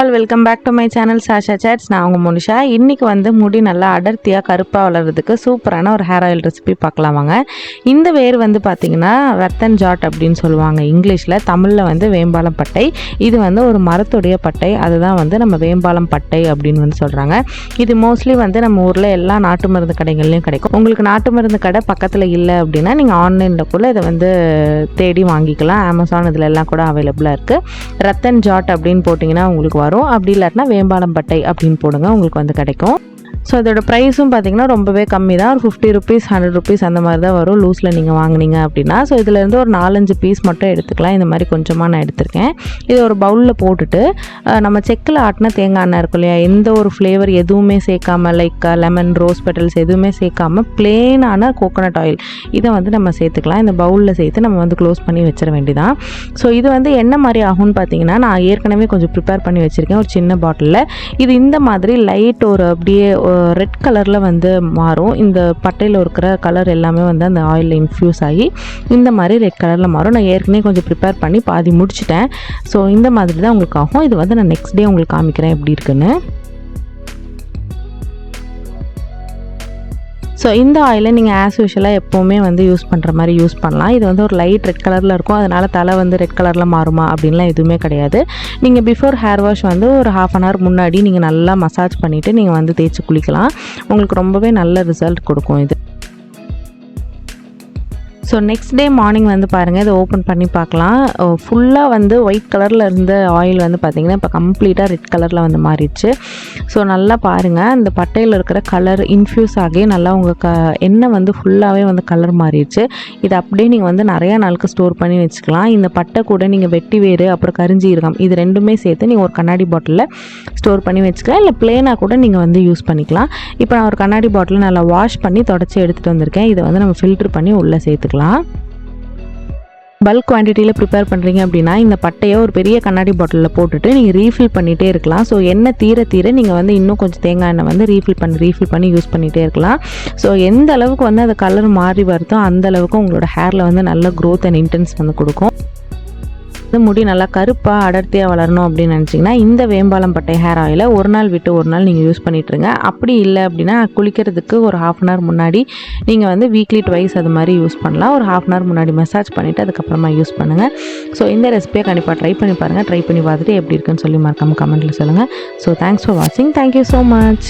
All welcome back to my channel Sasha chats. நான் உங்கள் முனிஷா. இன்றைக்கி வந்து முடி நல்லா அடர்த்தியாக கருப்பாக வளர்கிறதுக்கு சூப்பரான ஒரு ஹேர் ஆயில் ரெசிபி பார்க்கலாம் வாங்க. இந்த வேர் வந்து பார்த்திங்கன்னா ரத்தன் ஜாட் அப்படின்னு சொல்லுவாங்க. இங்கிலீஷில் தமிழில் வந்து வேம்பாலம் பட்டை. இது வந்து ஒரு மரத்துடைய பட்டை. அதுதான் வந்து நம்ம வேம்பாலம் பட்டை அப்படின்னு வந்து சொல்கிறாங்க இது மோஸ்ட்லி வந்து நம்ம ஊரில் எல்லா நாட்டு மருந்து கடைகள்லையும் கிடைக்கும். உங்களுக்கு நாட்டு மருந்து கடை பக்கத்தில் இல்லை அப்படின்னா நீங்கள் ஆன்லைனில் கூட இதை வந்து தேடி வாங்கிக்கலாம். அமேசான் இதில் எல்லாம் கூட அவைலபிளாக இருக்குது ரத்தன் ஜாட் அப்படின்னு போட்டிங்கன்னா உங்களுக்கு வரும். அப்படி இல்லாட்டினா வேம்பாலம் பட்டை அப்படின்னு போடுங்க உங்களுக்கு வந்து கிடைக்கும். ஸோ அதோட ப்ரைஸும் பார்த்தீங்கன்னா ரொம்பவே கம்மி தான் ஒரு ஃபிஃப்டி ருபீஸ் ஹண்ட்ரட் ருபீஸ் அந்த மாதிரி தான் வரும். லூஸில் நீங்கள் வாங்குனீங்க அப்படின்னா. ஸோ இதுலேருந்து ஒரு நாலஞ்சு பீஸ் மட்டும் எடுத்துக்கலாம். இந்த மாதிரி கொஞ்சமாக நான் எடுத்திருக்கேன். இது ஒரு பவுலில் போட்டுட்டு நம்ம செக்கில் ஆட்டின தேங்காய் எண்ணெய் இருக்கும் இல்லையா? எந்த ஒரு ஃப்ளேவர் எதுவுமே சேர்க்காம லைக் லெமன் ரோஸ் பெட்டல்ஸ் எதுவுமே சேர்க்காம பிளேனான கோகோனட் ஆயில் இதை வந்து நம்ம சேர்த்துக்கலாம். இந்த பவுலில் சேர்த்து நம்ம வந்து க்ளோஸ் பண்ணி வச்சிட வேண்டியதான் ஸோ இது வந்து என்ன மாதிரி ஆகும்னு பார்த்தீங்கன்னா நான் ஏற்கனவே கொஞ்சம் ப்ரிப்பேர் பண்ணி வச்சுருக்கேன். ஒரு சின்ன பாட்டிலில் இது இந்த மாதிரி லைட் ஒரு அப்படியே ரெட் கலரில் வந்து மாறும். இந்த பட்டையில் இருக்கிற கலர் எல்லாமே வந்து அந்த ஆயிலில் இன்ஃப்யூஸ் ஆகி இந்த மாதிரி ரெட் கலரில் மாறும். நான் ஏற்கனவே கொஞ்சம் ப்ரிப்பேர் பண்ணி பாதி முடிச்சிட்டேன். ஸோ இந்த மாதிரி தான் உங்களுக்கு ஆகும் இது வந்து நான் நெக்ஸ்ட் டே உங்களுக்கு காமிக்கிறேன் எப்படி இருக்குன்னு. ஸோ இந்த ஆயிலை நீங்கள் ஆஸ் யூஷுவலாக எப்போவுமே வந்து யூஸ் பண்ணுற மாதிரி யூஸ் பண்ணலாம். இது வந்து ஒரு லைட் ரெட் கலரில் இருக்கும். அதனால் தலை வந்து ரெட் கலரில் மாறுமா அப்படின்லாம் எதுவுமே கிடையாது. நீங்கள் பிஃபோர் ஹேர் வாஷ் வந்து ஒரு ஹாஃப் அன் ஹவர் முன்னாடி நீங்கள் நல்லா மசாஜ் பண்ணிவிட்டு நீங்கள் வந்து தேய்ச்சி குளிக்கலாம். உங்களுக்கு ரொம்பவே நல்ல ரிசல்ட் கொடுக்கும் இது. ஸோ நெக்ஸ்ட் டே மார்னிங் வந்து பாருங்கள் இதை ஓப்பன் பண்ணி பார்க்கலாம். ஃபுல்லாக வந்து ஒயிட் கலரில் இருந்த ஆயில் வந்து பார்த்திங்கன்னா இப்போ கம்ப்ளீட்டாக ரெட் கலரில் வந்து மாறிடுச்சு. ஸோ நல்லா பாருங்கள் இந்த பட்டையில் இருக்கிற கலர் இன்ஃப்யூஸ் ஆகி நல்லா உங்கள் க எண்ணெய் வந்து ஃபுல்லாகவே வந்து கலர் மாறிடுச்சு. இது அப்படியே நீங்கள் வந்து நிறையா நாளுக்கு ஸ்டோர் பண்ணி வச்சுக்கலாம். இந்த பட்டை கூட நீங்கள் வெட்டி வேறு அப்புறம் கரிஞ்சீரகம் இது ரெண்டுமே சேர்த்து நீங்கள் ஒரு கண்ணாடி பாட்டிலில் ஸ்டோர் பண்ணி வச்சுக்கலாம். இல்லை பிளேனாக கூட நீங்கள் வந்து யூஸ் பண்ணிக்கலாம். இப்போ நான் ஒரு கண்ணாடி பாட்டில் நல்லா வாஷ் பண்ணி தொடச்சி எடுத்துகிட்டு வந்திருக்கேன். இதை வந்து நம்ம ஃபில்ட்ரு பண்ணி உள்ளே சேர்த்துக்கலாம். பல்க் குவான்டிட்டியில் ப்ரிப்பேர் பண்ணுறீங்க அப்படின்னா இந்த பட்டையை ஒரு பெரிய கண்ணாடி பாட்டிலில் போட்டுட்டு நீங்கள் ரீஃபில் பண்ணிகிட்டே இருக்கலாம். ஸோ எண்ணெய் தீர தீர நீங்கள் வந்து இன்னும் கொஞ்சம் தேங்காய் எண்ணெய் வந்து ரீஃபில் பண்ணி ரீஃபில் பண்ணி யூஸ் பண்ணிகிட்டே இருக்கலாம். ஸோ எந்த அளவுக்கு வந்து அந்த கலர் மாறி வருதோ அந்த அளவுக்கு உங்களோட ஹேரில் வந்து நல்ல க்ரோத் அண்ட் இன்டென்ஸ் வந்து கொடுக்கும். வந்து முடி நல்லா கருப்பாக அடர்த்தியாக வளரணும் அப்படின்னு நினச்சிங்கன்னா இந்த வேம்பாலம் பட்டை ஹேர் ஆயிலை ஒரு நாள் விட்டு ஒரு நாள் நீங்கள் யூஸ் பண்ணிட்டுருங்க. அப்படி இல்லை அப்படின்னா குளிக்கிறதுக்கு ஒரு ஹாஃப் அன் ஹவர் முன்னாடி நீங்கள் வந்து வீக்லி ட்வைஸ் அது மாதிரி யூஸ் பண்ணலாம். ஒரு ஹாஃப் அன் ஹவர் முன்னாடி மசாஜ் பண்ணிவிட்டு அதுக்கப்புறமா யூஸ் பண்ணுங்கள் ஸோ இந்த ரெசிபியை கண்டிப்பாக ட்ரை பண்ணி பாருங்கள் ட்ரை பண்ணி பார்த்துட்டு எப்படி இருக்குன்னு சொல்லி மறக்காமல் கமெண்ட்டில் சொல்லுங்கள் ஸோ தேங்க்ஸ் ஃபார் வாட்சிங் தேங்க்யூ ஸோ மச்